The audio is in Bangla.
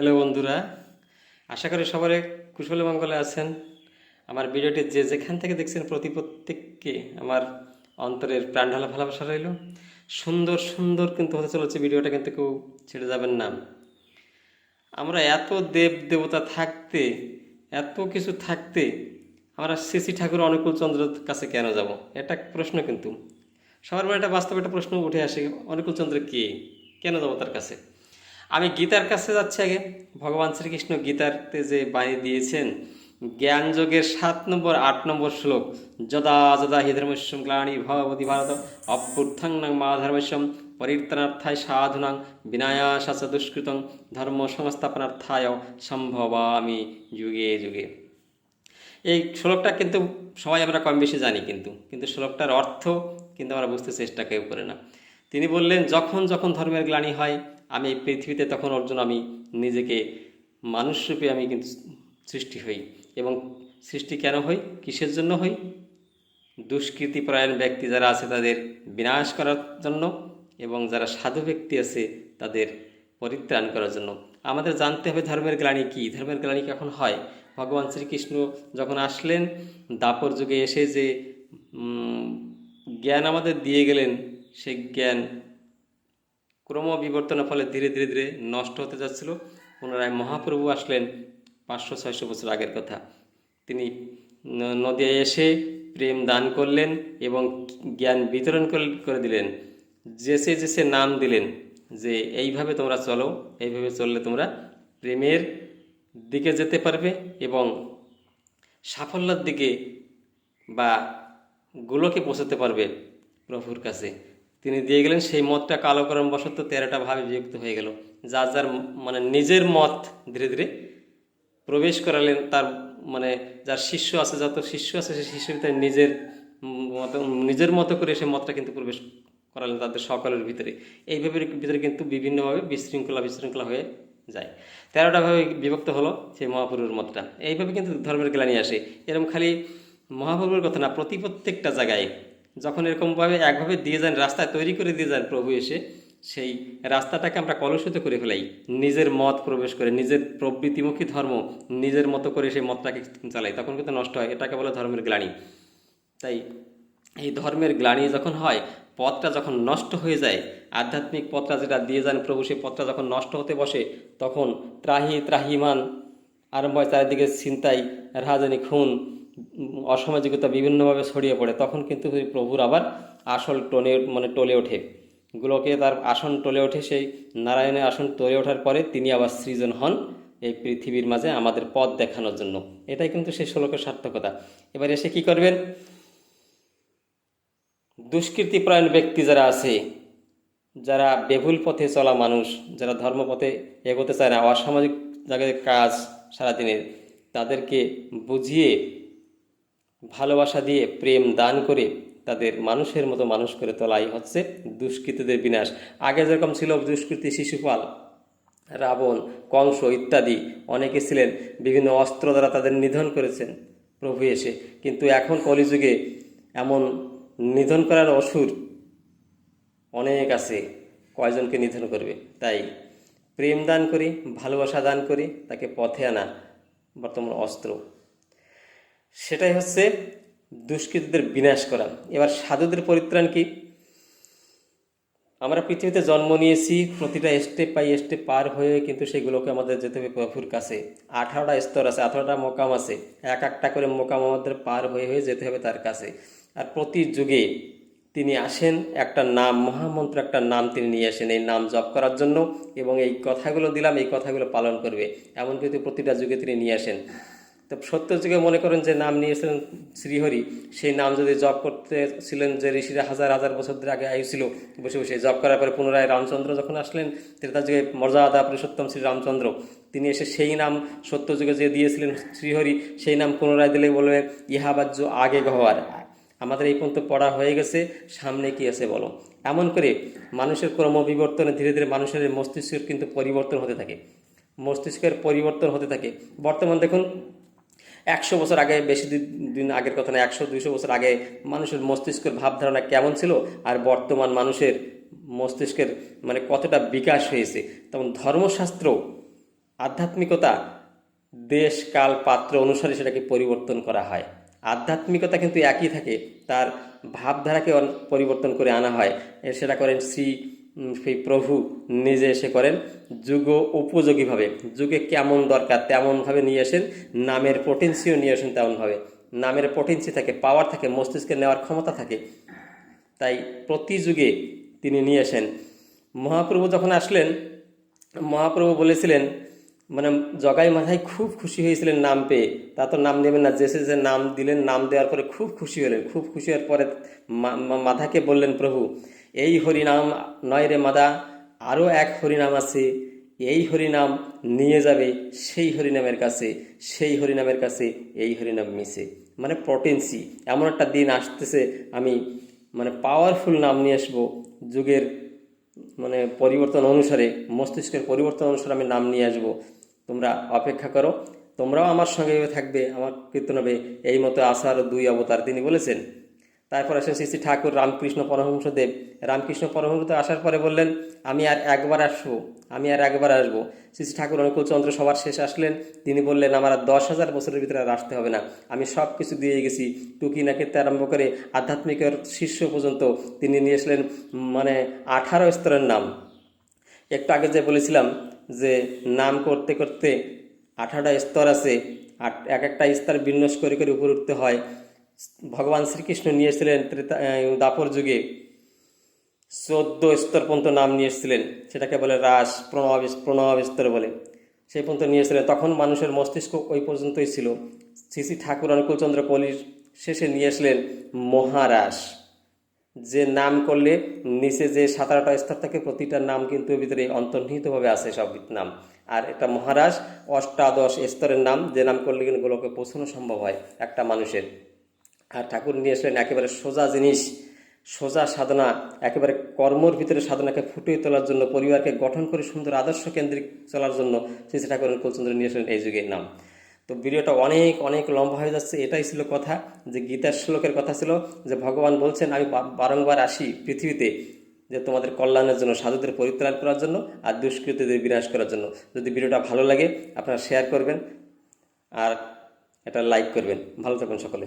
হ্যালো বন্ধুরা, আশা করি সবাই কুশলে মঙ্গলে আছেন। আমার ভিডিওটি যে যেখান থেকে দেখছেন প্রতি প্রত্যেককে আমার অন্তরের প্রাণ ঢালা ভালোবাসা রইল। সুন্দর সুন্দর কিন্তু হতে চলেছে ভিডিওটা, কিন্তু কেউ ছেড়ে যাবেন না। আমরা এত দেব দেবতা থাকতে, এত কিছু থাকতে আমরা শ্রী ঠাকুর অনুকূল চন্দ্রের কাছে কেন যাব? এটা প্রশ্ন কিন্তু। সবার মনে একটা বাস্তবে একটা প্রশ্ন উঠে আসে, অনুকূল চন্দ্র কে? কেন যাব তার কাছে? আমি গীতার কাছে যাচ্ছি আগে। ভগবান শ্রীকৃষ্ণ গীতাতে যে বাণী দিয়েছেন, জ্ঞান যোগের সাত নম্বর, আট নম্বর শ্লোক, যদা যদা হি ধর্মস্যম গ্লানি ভগবতী ভারত অভ্যুত্থাং নাং মা ধর্মস্যম, পরিত্রাণার্থায় সাধুনাং বিনায়াসাচ দুষ্কৃতং, ধর্ম সংস্থাপনার্থায় সম্ভবামি যুগে যুগে। এই শ্লোকটা কিন্তু সবাই আমরা কম বেশি জানি কিন্তু কিন্তু শ্লোকটার অর্থ কিন্তু আমরা বুঝতে চেষ্টা কেউ করে না। তিনি বললেন, যখন যখন ধর্মের গ্লানি হয় আমি এই পৃথিবীতে তখন অর্জুন, আমি নিজেকে মানুষরূপে আমি কিন্তু সৃষ্টি হই। এবং সৃষ্টি কেন হই? কিসের জন্য হই? দুষ্কৃতিপরায়ণ ব্যক্তি যারা আছে তাদের বিনাশ করার জন্য এবং যারা সাধু ব্যক্তি আছে তাদের পরিত্রাণ করার জন্য। আমাদের জানতে হবে ধর্মের গ্লানি কী? ধর্মের গ্লানি কখন হয়? ভগবান শ্রীকৃষ্ণ যখন আসলেন, দাপর যুগে এসে যে জ্ঞান আমাদের দিয়ে গেলেন, সেই জ্ঞান ক্রম বিবর্তনের ফলে ধীরে ধীরে ধীরে নষ্ট হতে যাচ্ছিল। পুনরায় মহাপ্রভু আসলেন পাঁচশো ছয়শো বছর আগের কথা। তিনি নদিয়ায় এসে প্রেম দান করলেন এবং জ্ঞান বিতরণ কর- করে দিলেন। যেসে যেসে নাম দিলেন যে এইভাবে তোমরা চলো, এইভাবে চললে তোমরা প্রেমের দিকে যেতে পারবে এবং সাফল্যের দিকে বা গোলকে পৌঁছাতে পারবে প্রভুর কাছে। তিনি দিয়ে গেলেন, সেই মতটা কালকরণ বশত তেরোটা ভাবে বিভক্ত হয়ে গেল। যার যার মানে নিজের মত ধীরে ধীরে প্রবেশ করালেন তার মানে যার শিষ্য আছে, যত শিষ্য আছে, সেই শিষ্যের ভিতরে নিজের মতো নিজের মতো করে সেই মতটা কিন্তু প্রবেশ করালেন তাদের সকলের ভিতরে। এইভাবে ভিতরে কিন্তু বিভিন্নভাবে বিশৃঙ্খলা বিশৃঙ্খলা হয়ে যায়। তেরোটা ভাবে বিভক্ত হলো সেই মহাপুরুর মতটা। এইভাবে কিন্তু ধর্মের গ্লানি আসে। এরকম খালি মহাপ্রভুর কথা না, প্রতি প্রত্যেকটা জায়গায় যখন এরকমভাবে একভাবে দিয়ে যান, রাস্তায় তৈরি করে দিয়ে যান প্রভু এসে, সেই রাস্তাটাকে আমরা কলুষিত করে ফেলাই। নিজের মত প্রবেশ করে, নিজের প্রবৃত্তিমুখী ধর্ম, নিজের মতো করে সেই মতটাকে চালাই। তখন কিন্তু নষ্ট হয়, এটাকে বলে ধর্মের গ্লানি। তাই এই ধর্মের গ্লানি যখন হয়, পথটা যখন নষ্ট হয়ে যায়, আধ্যাত্মিক পথটা যেটা দিয়ে যান প্রভু, সেই পথটা যখন নষ্ট হতে বসে, তখন ত্রাহি ত্রাহিমান আরম্ভ হয় চারিদিকে ছিনতাই রাহাজানি খুন অসামাজিকতা বিভিন্নভাবে ছড়িয়ে পড়ে, তখন কিন্তু প্রভুর আবার আসল টনে মানে টলে ওঠে। গুলোকে তার আসন টলে ওঠে, সেই নারায়ণের আসন টলে ওঠার পরে তিনি আবার সৃজন হন এই পৃথিবীর মাঝে আমাদের পথ দেখানোর জন্য। এটাই কিন্তু সেই শ্লোকের সার্থকতা। এবার এসে কি করবেন? দুষ্কৃতিপরায়ণ ব্যক্তি যারা আছে, যারা বেভুল পথে চলা মানুষ, যারা ধর্মপথে এগোতে চায় না, অসামাজিক জায়গায় কাজ সারাদিনের, তাদেরকে বুঝিয়ে ভালোবাসা দিয়ে প্রেম দান করে তাদের মানুষের মতো মানুষ করে তোলাই হচ্ছে দুষ্কৃতীদের বিনাশ। আগে যেরকম ছিল দুষ্কৃতী, শিশুপাল, রাবণ, কংস ইত্যাদি অনেকে ছিলেন, বিভিন্ন অস্ত্র দ্বারা তাদের নিধন করেছেন প্রভু এসে। কিন্তু এখন কলিযুগে এমন নিধন করার অসুর অনেক আছে, কয়জনকে নিধন করবে? তাই প্রেম দান করি, ভালোবাসা দান করি, তাকে পথে আনা বর্তমান অস্ত্র। সেটাই হচ্ছে দুষ্কৃতীদের বিনাশ করা। এবার সাধুদের পরিত্রাণ কি? আমরা পৃথিবীতে জন্ম নিয়েছি, প্রতিটা স্টেপ বাই স্টেপ পার হয়ে কিন্তু সেগুলোকে আমাদের যেতে হবে প্রভুর কাছে। আঠারোটা স্তর আছে, আঠারোটা মোকাম আছে। এক একটা করে মোকাম আমাদের পার হয়ে হয়ে যেতে হবে তার কাছে। আর প্রতি যুগে তিনি আসেন, একটা নাম, মহামন্ত্র, একটা নাম তিনি নিয়ে আসেন। এই নাম জপ করার জন্য এবং এই কথাগুলো দিলাম, এই কথাগুলো পালন করবে। এমন কিন্তু প্রতিটা যুগে তিনি নিয়ে আসেন। তো সত্য যুগে মনে করেন যে নাম নিয়েছিলেন শ্রীহরি, সেই নাম যদি জপ করতে ছিলেন যে ঋষিরা হাজার হাজার বছর ধরে আগে আয়ুছিল বসে বসে জপ করার পরে পুনরায় রামচন্দ্র যখন আসলেন ত্রেতা যুগে মর্যাদা পুরুষোত্তম শ্রী রামচন্দ্র। তিনি এসে সেই নাম সত্য যুগে যে দিয়েছিলেন শ্রীহরি, সেই নাম পুনরায় দিলে বলবে ইহাবাজ্য আগে গহ্বার। আমাদের এই পর্যন্ত পড়া হয়ে গেছে, সামনে কি আছে বলো? এমন করে মানুষের ক্রম বিবর্তনে ধীরে ধীরে মানুষের মস্তিষ্কের কিন্তু পরিবর্তন হতে থাকে। মস্তিষ্কের পরিবর্তন হতে থাকে। বর্তমান দেখুন একশো বছর আগে, বেশি দিন- আগের কথা না, একশো, দুইশো বছর আগে মানুষের মস্তিষ্কের ভাবধারণা কেমন ছিল আর বর্তমান মানুষের মস্তিষ্কের মানে কতটা বিকাশ হয়েছে? তেমন ধর্মশাস্ত্র, আধ্যাত্মিকতা, দেশ, কাল, পাত্র অনুসারে সেটাকে পরিবর্তন করা হয়। আধ্যাত্মিকতা কিন্তু একই থাকে, তার ভাবধারাকে পরিবর্তন করে আনা হয়। সেটা করেন শ্রী সেই প্রভু নিজে এসে করেন। যুগ উপযোগীভাবে, যুগে কেমন দরকার তেমনভাবে নিয়ে আসেন। নামের পোটেন্সিও নিয়ে আসেন তেমনভাবে। নামের পোটেন্সি থাকে পাওয়ার থাকে, মস্তিষ্কে নেওয়ার ক্ষমতা থাকে। তাই প্রতি যুগে তিনি নিয়ে আসেন। মহাপ্রভু যখন আসলেন, মহাপ্রভু বলেছিলেন মানে জগাই মাথায় খুব খুশি হয়েছিলেন নাম পেয়ে। তা তো নাম নেবেন না জেসে যে নাম দিলেন, নাম দেওয়ার পরে খুব খুশি হলেন। খুব খুশি হওয়ার পরে মাধাকে বললেন প্রভু এই হরিনাম নয় রে মাদা আরও এক হরিনাম আছে। এই হরিনাম নিয়ে যাবে, সেই হরিনামের কাছে, সেই হরিনামের কাছে, এই হরিনাম মিশে। মানে পটেন্সি এমন একটা দিন আসতেছে, আমি মানে পাওয়ারফুল নাম নিয়ে আসব, যুগের মানে পরিবর্তন অনুসারে, মস্তিষ্কের পরিবর্তন অনুসারে আমি নাম নিয়ে আসব। তোমরা অপেক্ষা করো, তোমরাও আমার সঙ্গে থাকবে, আমার কীর্তন হবে, এই মতো আসার দুই অবতার তিনি বলেছেন। তারপর আসেন শ্রী শ্রী ঠাকুর রামকৃষ্ণ পরমহংসদেব। রামকৃষ্ণ পরমহংসদেব আসার পরে বললেন, আমি আর একবার আসব, আমি আর একবার আসব। শ্রী শ্রী ঠাকুর অনুকূলচন্দ্র সবার শেষে আসলেন। তিনি বললেন, আমার আর দশ হাজার বছরের ভিতরে আর আসতে হবে না। আমি সব কিছু দিয়ে গেছি। টুকি নাকিতে আরম্ভ করে আধ্যাত্মিকের শীর্ষ পর্যন্ত তিনি নিয়ে আসলেন মানে আঠারো স্তরের নাম। একটু আগে যে বলেছিলাম যে নাম করতে করতে আঠারোটা স্তর আছে আট এক একটা স্তর বিন্যাস করে করে উপরে উঠতে হয়। ভগবান শ্রীকৃষ্ণ নিয়ে এসেছিলেন দাপর যুগে। চোদ্দ স্তর পর্যন্ত নাম নিয়ে এসেছিলেন। সেটাকে বলে রাস প্রণব প্রণব স্তর বলে। সেই পর্যন্ত নিয়ে এসেছিলেন। তখন মানুষের মস্তিষ্ক ওই পর্যন্তই ছিল। শ্রী শ্রী ঠাকুর অনুকূলচন্দ্র কলির শেষে নিয়ে আসলেন মহারাস। যে নাম করলে নিচে যে সাত আটটা স্তর থাকে, প্রতিটা নাম কিন্তু ভিতরে অন্তর্নিহিতভাবে আছে সব নাম। আর এটা মহারাজ অষ্টাদশ স্তরের নাম। যে নাম করলে কিন্তু গোলকে পৌঁছানো সম্ভব হয় একটা মানুষের। আর ঠাকুর নিয়ে আসলেন একেবারে সোজা জিনিস, সোজা সাধনা, একেবারে কর্মর ভিতরে সাধনাকে ফুটিয়ে তোলার জন্য, পরিবারকে গঠন করে সুন্দর আদর্শ কেন্দ্রিক চলার জন্য শ্রী শ্রী ঠাকুর কুলচন্দ্র নিয়ে আসলেন এই যুগের নাম। তো ভিডিওটা অনেক অনেক লম্বা হয়ে যাচ্ছে, এটাই ছিল কথা, যে গীতার শ্লোকের কথা ছিল যে ভগবান বলছেন, আমি বারংবার আসি পৃথিবীতে যে তোমাদের কল্যাণের জন্য, সাধুদের পরিত্রাণ করার জন্য আর দুষ্কৃতীদের বিনাশ করার জন্য। যদি ভিডিওটা ভালো লাগে, আপনারা শেয়ার করবেন আর এটা লাইক করবেন। ভালো থাকবেন সকলে।